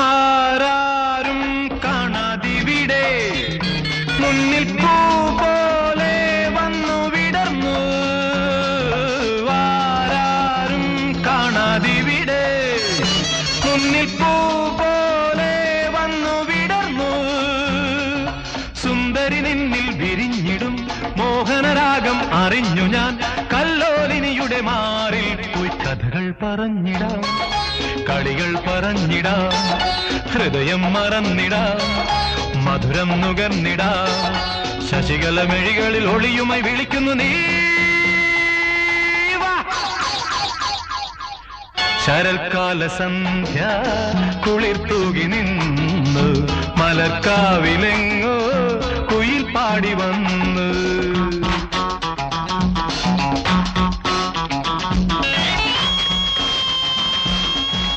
ആരാരും കാണാതിവിടെ. മുന്നിൽ പൂ പോലെ വന്നു വിടർന്നു. ആരാരും കാണാതിവിടെ. മുന്നിൽ പൂ പോലെ വന്നു വിടർന്നു. സുന്ദരി നിന്നിൽ വിരിഞ്ഞിടും. മോഹനരാഗം അറിഞ്ഞു ഞാൻ. കല്ലോലിനിയുടെ മാറിൽ പോയി കഥകൾ പറഞ്ഞിടാം. കളികൾ പറഞ്ഞിടാ ഹൃദയം മറന്നിടാ മധുരം നുകർന്നിടാം ശശികല മെഴികളിൽ ഒളിയുമായി വിളിക്കുന്നു നീ. ശരൽക്കാല സന്ധ്യ കുളിർ തൂകി നിന്നു മലർക്കാവിലെങ്ങോ കുയിൽ പാടി വന്നു